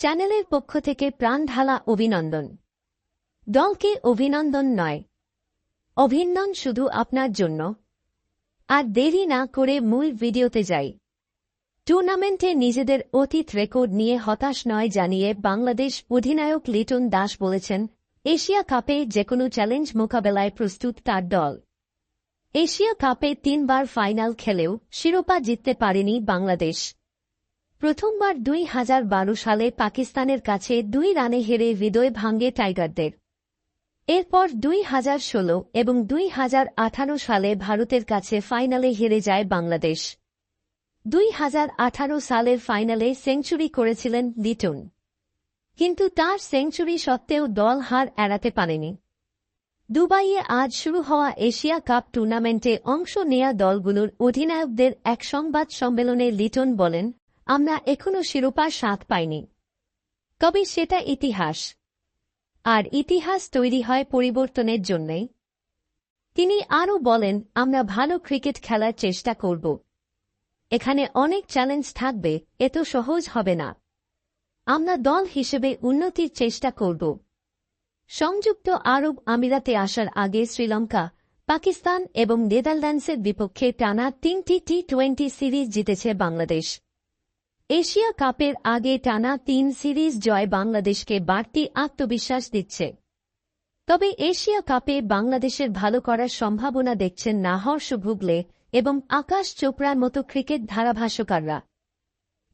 চ্যানেলের পক্ষ থেকে প্রাণ ঢালা অভিনন্দন। দলকে অভিনন্দন নয়, অভিনন্দন শুধু আপনার জন্য। আর দেরি না করে মূল ভিডিওতে যাই। টুর্নামেন্টে নিজেদের অতীত রেকর্ড নিয়ে হতাশ নয় জানিয়ে বাংলাদেশ অধিনায়ক লিটন দাস বলেছেন, এশিয়া কাপে যেকোনো চ্যালেঞ্জ মোকাবেলায় প্রস্তুত তার দল। এশিয়া কাপে তিনবার ফাইনাল খেলেও শিরোপা জিততে পারেনি বাংলাদেশ। প্রথমবার দুই হাজার বারো সালে পাকিস্তানের কাছে দুই রানে হেরে হৃদয় ভাঙ্গে টাইগারদের। এরপর দুই হাজার ষোলো এবং দুই হাজার আঠারো সালে ভারতের কাছে ফাইনালে হেরে যায় বাংলাদেশ। দুই হাজার আঠারো সালের ফাইনালে সেঞ্চুরি করেছিলেন লিটন। কিন্তু তার সেঞ্চুরি সত্ত্বেও দল হার এড়াতে পারেনি। দুবাইয়ে আজ শুরু হওয়া এশিয়া কাপ টুর্নামেন্টে অংশ নেয়া দলগুলোর অধিনায়কদের এক সংবাদ সম্মেলনে লিটন বলেন আমরা এখনও শিরোপার স্বাদ পাইনি। তবে সেটা ইতিহাস। আর ইতিহাস তৈরি হয় পরিবর্তনের জন্যই। তিনি আরও বলেন, আমরা ভালো ক্রিকেট খেলার চেষ্টা করব। এখানে অনেক চ্যালেঞ্জ থাকবে এত সহজ হবে না। আমরা দল হিসেবে উন্নতির চেষ্টা করব। সংযুক্ত আরব আমিরাতে আসার আগে শ্রীলঙ্কা, পাকিস্তান এবং নেদারল্যান্ডসের বিপক্ষে টানা তিনটি টি টোয়েন্টি সিরিজ জিতেছে বাংলাদেশ। এশিয়া কাপের আগে টানা তিন সিরিজ জয় বাংলাদেশকে বাড়তি আত্মবিশ্বাস দিচ্ছে। তবে এশিয়া কাপে বাংলাদেশের ভালো করার সম্ভাবনা দেখছেন নাহর্ষ ভুগলে এবং আকাশ চোপড়ার মতো ক্রিকেট ধারাভাষ্যকাররা।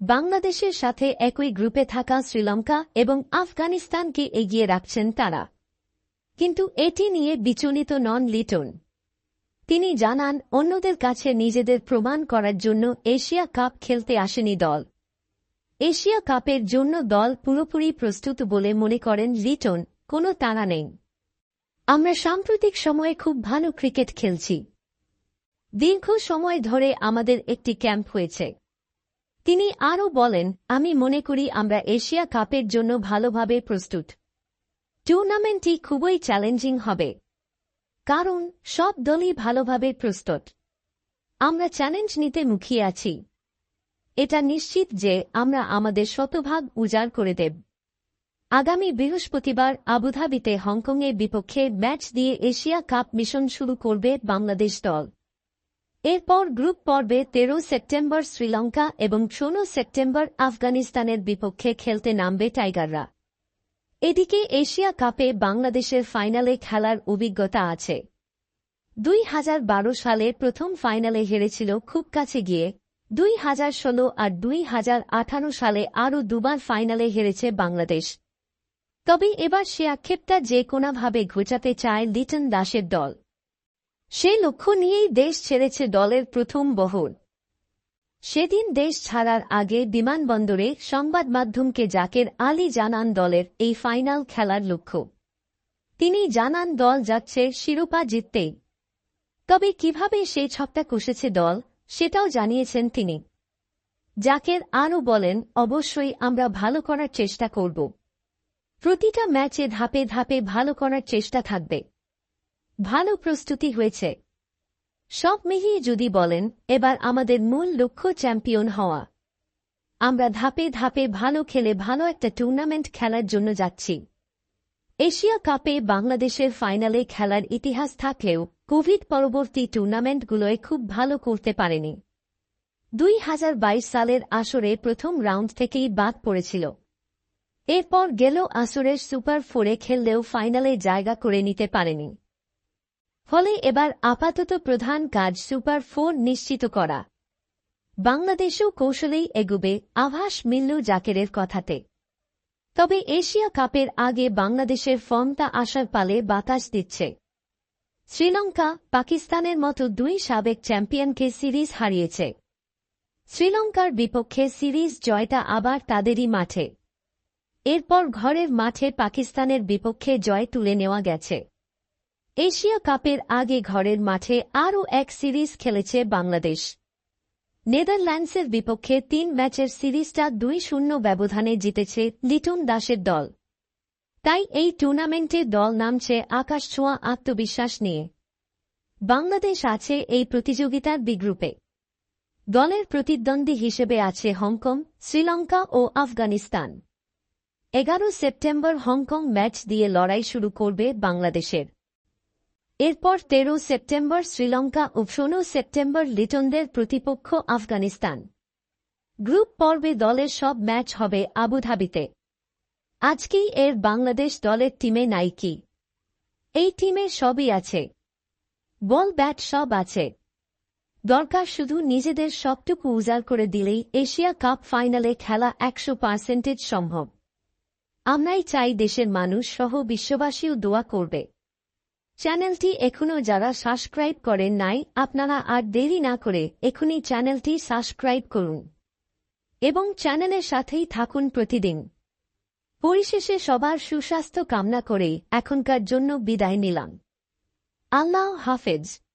বাংলাদেশের সাথে একই গ্রুপে থাকা শ্রীলঙ্কা এবং আফগানিস্তানকে এগিয়ে রাখছেন তারা। কিন্তু এটি নিয়ে বিচলিত নন লিটন। তিনি জানান, অন্যদের কাছে নিজেদের প্রমাণ করার জন্য এশিয়া কাপ খেলতে আসেনি দল। এশিয়া কাপের জন্য দল পুরোপুরি প্রস্তুত বলে মনে করেন লিটন, কোনো তাড়া নেই। আমরা সাম্প্রতিক সময়ে খুব ভালো ক্রিকেট খেলছি। দীর্ঘ সময় ধরে আমাদের একটি ক্যাম্প হয়েছে। তিনি আরও বলেন, আমি মনে করি আমরা এশিয়া কাপের জন্য ভালোভাবে প্রস্তুত। টুর্নামেন্টটি খুবই চ্যালেঞ্জিং হবে। কারণ সব দলই ভালোভাবে প্রস্তুত। আমরা চ্যালেঞ্জ নিতে মুখিয়ে আছি। এটা নিশ্চিত যে আমরা আমাদের শতভাগ উজাড় করে দেব। আগামী বৃহস্পতিবার আবুধাবিতে হংকংয়ের বিপক্ষে ম্যাচ দিয়ে এশিয়া কাপ মিশন শুরু করবে বাংলাদেশ দল। এরপর গ্রুপ পর্বে তেরো সেপ্টেম্বর শ্রীলঙ্কা এবং ষোলো সেপ্টেম্বর আফগানিস্তানের বিপক্ষে খেলতে নামবে টাইগাররা। এদিকে এশিয়া কাপে বাংলাদেশের ফাইনালে খেলার অভিজ্ঞতা আছে। দুই সালের প্রথম ফাইনালে হেরেছিল খুব কাছে গিয়ে দুই হাজার ষোলো আর দুই হাজার আঠারো সালে আরও দুবার ফাইনালে হেরেছে বাংলাদেশ। তবে এবার সে আক্ষেপটা যে কোনোভাবে ঘোচাতে চায় লিটন দাসের দল। সে লক্ষ্য নিয়েই দেশ ছেড়েছে দলের প্রথম বহর। সেদিন দেশ ছাড়ার আগে বিমানবন্দরে সংবাদ মাধ্যমকে জাকের আলী জানান দলের এই ফাইনাল খেলার লক্ষ্য। তিনি জানান দল যাচ্ছে শিরোপা জিততেই। তবে কীভাবে সেই ছকটা কষেছে দল সেটাও জানিয়েছেন তিনি। জাকের আরও বলেন, অবশ্যই আমরা ভালো করার চেষ্টা করব। প্রতিটা ম্যাচে ধাপে ধাপে ভালো করার চেষ্টা থাকবে। ভালো প্রস্তুতি হয়েছে। সব মিলিয়ে যদি বলেন, এবার আমাদের মূল লক্ষ্য চ্যাম্পিয়ন হওয়া। আমরা ধাপে ধাপে ভালো খেলে ভালো একটা টুর্নামেন্ট খেলার জন্য যাচ্ছি। এশিয়া কাপে বাংলাদেশের ফাইনালে খেলার ইতিহাস থাকলেও কোভিড পরবর্তী টুর্নামেন্টগুলোয় খুব ভালো করতে পারেনি। দুই হাজার বাইশ সালের আসরে প্রথম রাউন্ড থেকেই বাদ পড়েছিল। এরপর গেল আসরের সুপার ফোরে খেললেও ফাইনালে জায়গা করে নিতে পারেনি। ফলে এবার আপাতত প্রধান কাজ সুপার ফোর নিশ্চিত করা। বাংলাদেশও কৌশলেই এগুবে, আভাস মিলল জাকেরের কথাতে। তবে এশিয়া কাপের আগে বাংলাদেশের ফর্মটা আসার পালে বাতাস দিচ্ছে। শ্রীলঙ্কা, পাকিস্তানের মতো দুই সাবেক চ্যাম্পিয়নকে সিরিজ হারিয়েছে। শ্রীলঙ্কার বিপক্ষে সিরিজ জয়টা আবার তাদেরই মাঠে। এরপর ঘরের মাঠে পাকিস্তানের বিপক্ষে জয় তুলে নেওয়া গেছে। এশিয়া কাপের আগে ঘরের মাঠে আরও এক সিরিজ খেলেছে বাংলাদেশ। নেদারল্যান্ডসের বিপক্ষে তিন ম্যাচের সিরিজটা দুই শূন্য ব্যবধানে জিতেছে লিটন দাসের দল। তাই এই টুর্নামেন্টে দল নামছে আকাশ ছোঁয়া আত্মবিশ্বাস নিয়ে। বাংলাদেশ আছে এই প্রতিযোগিতার বিগ্রুপে দলের প্রতিদ্বন্দ্বী হিসেবে আছে হংকং, শ্রীলঙ্কা ও আফগানিস্তান। এগারো সেপ্টেম্বর হংকং ম্যাচ দিয়ে লড়াই শুরু করবে বাংলাদেশের। এরপর তেরো সেপ্টেম্বর শ্রীলঙ্কা ও ষোলো সেপ্টেম্বর লিটনদের প্রতিপক্ষ আফগানিস্তান। গ্রুপ পর্বে দলের সব ম্যাচ হবে আবুধাবিতে। আজকেই এর বাংলাদেশ দলের টিমে নাইকি। এই টিমে সবই আছে। বল ব্যাট সব আছে। দরকার শুধু নিজেদের সবটুকু উজাড় করে দিলেই এশিয়া কাপ ফাইনালে খেলা একশো পার্সেন্টেজ সম্ভব। আমরাই চাই দেশের মানুষ সহ বিশ্ববাসীও দোয়া করবে। চ্যানেলটি এখনও যারা সাবস্ক্রাইব করেন নাই, আপনারা আর দেরি না করে এখনই চ্যানেলটি সাবস্ক্রাইব করুন। এবং চ্যানেলের সাথেই থাকুন প্রতিদিন। পরিশেষে সবার সুস্বাস্থ্য কামনা করে এখনকার জন্য বিদায় নিলাম। আল্লাহ হাফেজ।